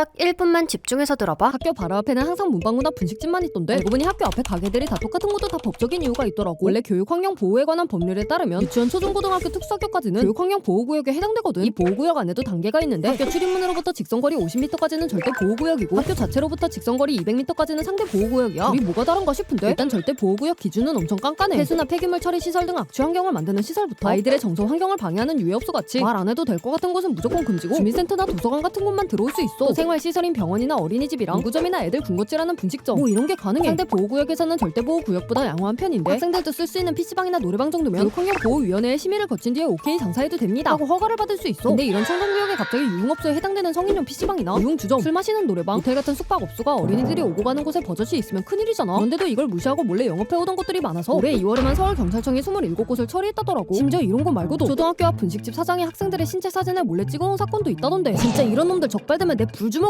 딱 1분만 집중해서 들어봐. 학교 바로 앞에는 항상 문방구나 분식집만 있던데 알고 보니 학교 앞에 가게들이 다 똑같은 것도 다 법적인 이유가 있더라고. 원래 교육 환경 보호에 관한 법률에 따르면 유치원 초중고등학교 특수학교까지는 교육 환경 보호구역에 해당되거든. 이 보호구역 안에도 단계가 있는데 학교 출입문으로부터 직선거리 50m까지는 절대 보호구역이고 학교 자체로부터 직선거리 200m까지는 상대 보호구역이야. 우리 뭐가 다른가 싶은데? 일단 절대 보호구역 기준은 엄청 깐깐해. 폐수나 폐기물 처리 시설 등 악취 환경을 만드는 시설부터 아이들의 정서 환경을 방해하는 유해업소 같이 말 안 해도 될 것 같은 곳은 무조건 금지고 주민센터나 도서관 같은 곳만 들어올 수 있어 또 생활시설인 병원이나 어린이집이랑 문구점이나 애들 군것질하는 분식점. 뭐 이런 게 가능해. 상대 보호구역에서는 절대 보호구역보다 양호한 편인데 학생들도 쓸 수 있는 PC방이나 노래방 정도면 교육환경보호위원회의 심의를 거친 뒤에 오케이 장사해도 됩니다. 하고 허가를 받을 수 있어. 근데 이런 청정구역에 갑자기 유흥업소에 해당되는 성인용 PC방이나 유흥주점. 술 마시는 노래방 모텔 같은 숙박업소가 어린이들이 오고 가는 곳에 버젓이 있으면 큰일이잖아. 그런데도 이걸 무시하고 몰래 영업해오던 곳들이 많아서 올해 2월에만 서울경찰청이 27곳을 처리했다더라고. 심지어 이런 거 말고도 초등학교 앞 분식집 사장이 학생들의 신체 사진을 몰래 찍어온 사건도 있다던데. 진짜 이런 놈들 적발되면 내불좀